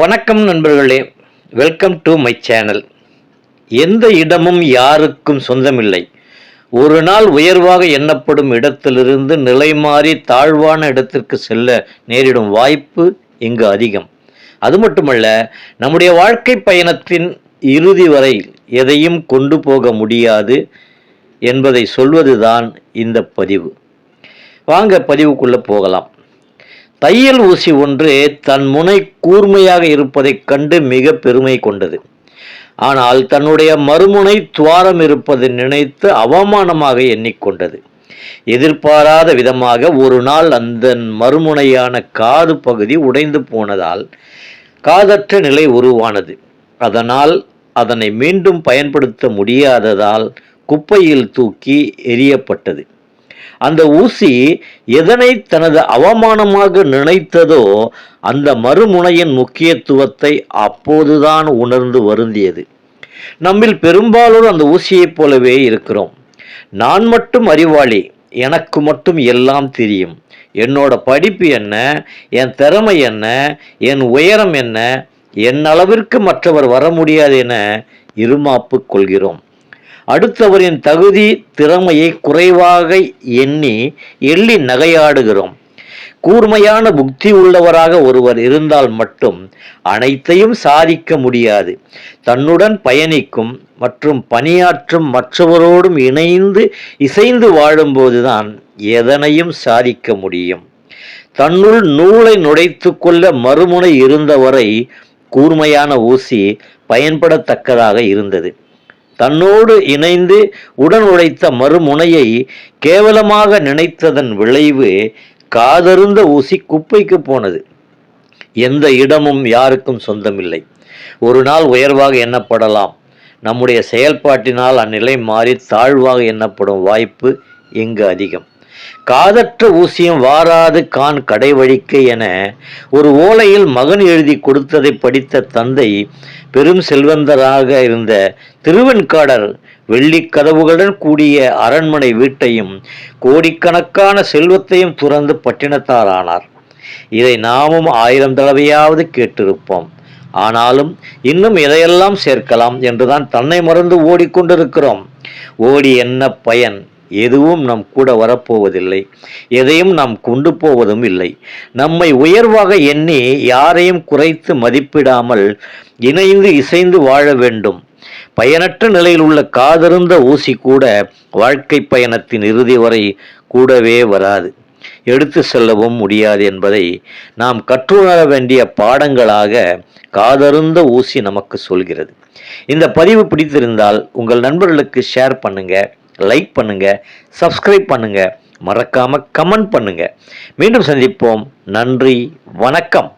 வணக்கம் நண்பர்களே welcome to my channel எந்த இடமும் யாருக்கும் சொந்தமில்லை. ஒரு நாள் உயர்வாக எண்ணப்படும் இடத்திலிருந்து நிலை மாறி தாழ்வான இடத்திற்கு செல்ல நேரிடும் வாய்ப்பு இங்கு அதிகம். அது மட்டுமல்ல நம்முடைய வாழ்க்கை பயணத்தின் இறுதி வரை எதையும் கொண்டு போக முடியாது என்பதை சொல்வதுதான் இந்த பதிவு. வாங்க பதிவுக்குள்ளே போகலாம். தையல் ஊசி ஒன்று தன் முனை கூர்மையாக இருப்பதைக் கண்டு மிக பெருமை கொண்டது. ஆனால் தன்னுடைய மறுமுனை துவாரம் இருப்பதை நினைத்து அவமானமாக எண்ணிக்கொண்டது. எதிர்பாராத விதமாக ஒரு நாள் அந்த மறுமுனையான காது பகுதி உடைந்து போனதால் காதற்ற நிலை உருவானது. அதனால் அதனை மீண்டும் பயன்படுத்த முடியாததால் குப்பையில் தூக்கி எரியப்பட்டது அந்த ஊசி எதனை தனது அவமானமாக நினைத்ததோ அந்த மறுமுனையின் முக்கியத்துவத்தை அப்போதுதான் உணர்ந்து வருந்தியது. நம்மில் பெரும்பாலோர் அந்த ஊசியைப் போலவே இருக்கிறோம். நான் மட்டும் அறிவாளி எனக்கு மட்டும் எல்லாம் தெரியும். என்னோட படிப்பு என்ன என் திறமை என்ன என் உயரம் என்ன என் அளவிற்கு மற்றவர் வர முடியாது என இருமாப்பு கொள்கிறோம். அடுத்தவரின் தகுதி திறமையை குறைவாக எண்ணி எள்ளி நகையாடுகிறோம். கூர்மையான புக்தி உள்ளவராக ஒருவர் இருந்தால் மட்டும் அனைத்தையும் சாதிக்க முடியாது. தன்னுடன் பயணிக்கும் மற்றும் பணியாற்றும் மற்றவரோடும் இணைந்து இசைந்து வாழும்போதுதான் எதனையும் சாதிக்க முடியும். தன்னுள் நூலை நுழைத்து கொள்ள மறுமுனை இருந்தவரை கூர்மையான ஊசி பயன்படத்தக்கதாக இருந்தது. தன்னோடு இணைந்து உடன் உழைத்த மறுமுனையை கேவலமாக நினைத்ததன் விளைவு காதருந்த ஊசி குப்பைக்கு போனது. எந்த இடமும் யாருக்கும் சொந்தமில்லை. ஒரு நாள் உயர்வாக எண்ணப்படலாம். நம்முடைய செயல்பாட்டினால் அந்நிலை மாறி தாழ்வாக எண்ணப்படும் வாய்ப்பு இங்கு அதிகம். காதற்ற ஊசியம் வாராது கான் கடை வழிக்க என ஒரு ஓலையில் மகன் எழுதி கொடுத்ததை படித்த தந்தை பெரும் செல்வந்தராக இருந்த திருவெண்காடர் வெள்ளி கதவுகளுடன் கூடிய அரண்மனை வீட்டையும் கோடிக்கணக்கான செல்வத்தையும் துறந்து பட்டினத்தாரானார். இதை நாமும் ஆயிரம் தடவையாவது கேட்டிருப்போம். ஆனாலும் இன்னும் எதையெல்லாம் சேர்க்கலாம் என்றுதான் தன்னை மறந்து ஓடிக்கொண்டிருக்கிறோம். ஓடி என்ன பயன்? எதுவும் நம் கூட வரப்போவதில்லை. எதையும் நாம் கொண்டு போவதும் இல்லை. நம்மை உயர்வாக எண்ணி யாரையும் குறைத்து மதிப்பிடாமல் இணைந்து இசைந்து வாழ வேண்டும். பயனற்ற நிலையில் உள்ள காதிருந்த ஊசி கூட வாழ்க்கை பயணத்தின் இறுதி வரை கூடவே வராது. எடுத்து செல்லவும் முடியாது என்பதை நாம் கற்றுணர வேண்டிய பாடங்களாக காதருந்த ஊசி நமக்கு சொல்கிறது. இந்த பதிவு பிடித்திருந்தால் உங்கள் நண்பர்களுக்கு ஷேர் பண்ணுங்கள் லைக் பண்ணுங்க சப்ஸ்கிரைப் பண்ணுங்க மறக்காம கமெண்ட் பண்ணுங்க. மீண்டும் சந்திப்போம். நன்றி வணக்கம்.